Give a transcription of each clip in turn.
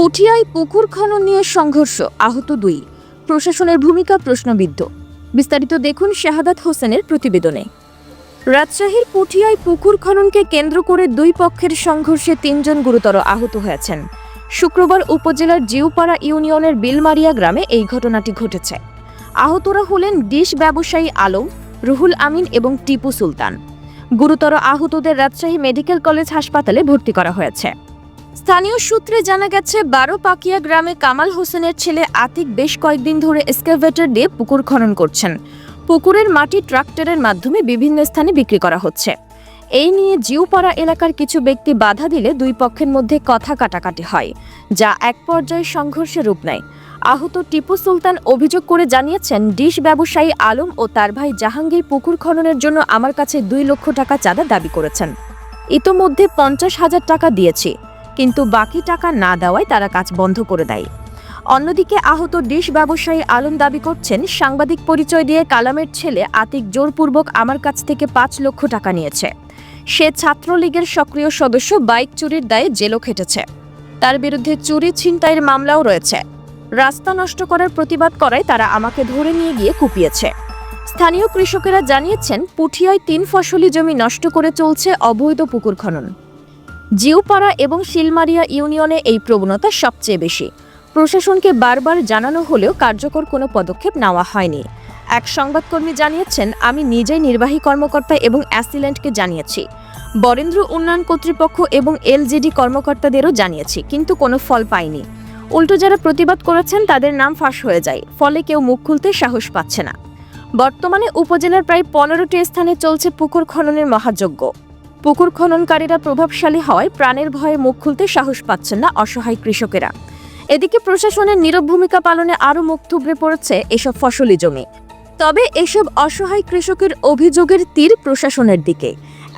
পুঠিয়ায় পুকুর খনন নিয়ে সংঘর্ষ, আহত দুই। প্রশাসনের ভূমিকা প্রশ্নবিদ্ধ। বিস্তারিত দেখুন শাহাদাত হোসেনের প্রতিবেদনে। রাজশাহীর পুঠিয়ায় পুকুর খননকে কেন্দ্র করে দুই পক্ষের সংঘর্ষে তিনজন গুরুতর আহত হয়েছেন। শুক্রবার উপজেলার জিউপাড়া ইউনিয়নের বিলমারিয়া গ্রামে এই ঘটনাটি ঘটেছে। আহতরা হলেন ডিশ ব্যবসায়ী আলম, রুহুল আমিন এবং টিপু সুলতান। গুরুতর আহতদের রাজশাহী মেডিকেল কলেজ হাসপাতালে ভর্তি করা হয়েছে। স্থানীয় সূত্রে জানা গেছে বারো পাকিয়া গ্রামে কামাল হোসেনের ছেলে আতিক বেশ কয়েকদিন ধরে এক্সকাভেটর দিয়ে পুকুর খনন করছেন। পুকুরের মাটি ট্রাক্টরের মাধ্যমে বিভিন্ন স্থানে বিক্রি করা হচ্ছে। এই নিয়ে জিউপাড়া এলাকার কিছু ব্যক্তি বাধা দিলে দুই পক্ষের মধ্যে কথা কাটাকাটি হয়, যা এক পর্যায়ে সংঘর্ষে রূপ নেয়। আহত টিপু সুলতান অভিযোগ করে জানিয়েছেন, ডিশ ব্যবসায়ী আলম ও তার ভাই জাহাঙ্গীর পুকুর খননের জন্য আমার কাছে দুই লক্ষ টাকা চাঁদা দাবি করেছেন। ইতোমধ্যে পঞ্চাশ হাজার টাকা দিয়েছি। কিন্তু বাকি টাকা না দেওয়ায় তারা কাজ বন্ধ করে দেয়। অন্যদিকে আহত ডিশ ব্যবসায়ী আলম দাবি করছেন, সাংবাদিক পরিচয় দিয়ে কালামের ছেলে আতিক জোরপূর্বক আমার কাছ থেকে পাঁচ লক্ষ টাকা নিয়েছে। সে ছাত্রলীগের সক্রিয় সদস্য বাইক চুরির দায়ে জেলও খেটেছে। তার বিরুদ্ধে চুরি ছিনতাইয়ের মামলাও রয়েছে। রাস্তা নষ্ট করার প্রতিবাদ করায় তারা আমাকে ধরে নিয়ে গিয়ে কুপিয়েছে। স্থানীয় কৃষকেরা জানিয়েছেন, পুঠিয়ায় তিন ফসলি জমি নষ্ট করে চলছে অবৈধ পুকুর খনন। জিউপাড়া এবং শিলমারিয়া ইউনিয়নে এই প্রবণতা সবচেয়ে বেশি। প্রশাসনকে বারবার জানানো হলেও কার্যকর কোনো পদক্ষেপ নেওয়া হয়নি। এক সংবাদকর্মী জানিয়েছেন, আমি নিজেই নির্বাহী কর্মকর্তা এবং অ্যাসিল্যান্টকে জানিয়েছি। বরেন্দ্র উন্নয়ন কর্তৃপক্ষ এবং এলজিডি কর্মকর্তাদেরও জানিয়েছি, কিন্তু কোনো ফল পাইনি। উল্টো যারা প্রতিবাদ করেছেন, তাদের নাম ফাঁস হয়ে যায়, ফলে কেউ মুখ খুলতে সাহস পাচ্ছে না। বর্তমানে উপজেলার প্রায় পনেরোটি স্থানে চলছে পুকুর খননের মহাযজ্ঞ। পুকুর খননকারীরা প্রভাবশালী হওয়ায় প্রাণের ভয়ে মুখ খুলতে সাহস পাচ্ছেন না অসহায় কৃষকেরা। এদিকে প্রশাসনের নীরব ভূমিকা পালনে আরও মুখ থুবড়ে পড়েছে এসব ফসলি জমি। তবে এসব অসহায় কৃষকের অভিযোগের তীর প্রশাসনের দিকে।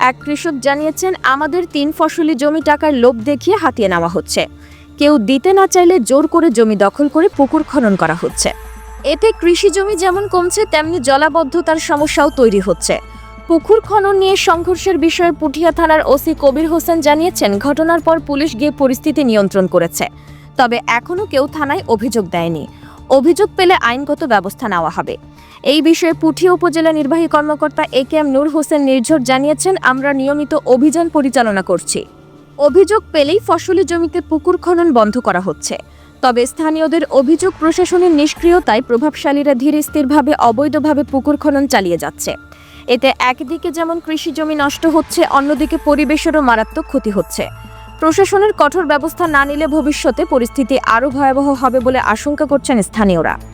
এক কৃষক জানিয়েছেন, আমাদের তিন ফসলি জমি টাকার লোভ দেখিয়ে হাতিয়ে নেওয়া হচ্ছে। কেউ দিতে না চাইলে জোর করে জমি দখল করে পুকুর খনন করা হচ্ছে। এতে কৃষি জমি যেমন কমছে, তেমনি জলাবদ্ধতার সমস্যাও তৈরি হচ্ছে। পুকুর খনন নিয়ে সংঘর্ষের বিষয়ে পুঠিয়া থানার ওসি কবির হোসেন জানিয়েছেন, ঘটনার পর পুলিশ গিয়ে পরিস্থিতি নিয়ন্ত্রণ করেছে। তবে এখনও কেউ থানায় অভিযোগ দেয়নি। অভিযোগ পেলে আইনগত ব্যবস্থা নেওয়া হবে। এই বিষয়ে পুঠিয়া উপজেলা নির্বাহী কর্মকর্তা এ কে এম নূর হোসেন নির্ঝর জানিয়েছেন, আমরা নিয়মিত অভিযান পরিচালনা করছি। অভিযোগ পেলেই ফসলি জমিতে পুকুর খনন বন্ধ করা হচ্ছে। তবে স্থানীয়দের অভিযোগ প্রশাসনের নিষ্ক্রিয়তায় প্রভাবশালীরা ধীরে স্থিরভাবে, অবৈধভাবে পুকুর খনন চালিয়ে যাচ্ছে। এতে একদিকে যেমন কৃষি জমি নষ্ট হচ্ছে, অন্যদিকে পরিবেশেরও মারাত্মক ক্ষতি হচ্ছে। প্রশাসনের কঠোর ব্যবস্থা না নিলে ভবিষ্যতে পরিস্থিতি আরও ভয়াবহ হবে বলে আশঙ্কা করছেন স্থানীয়রা।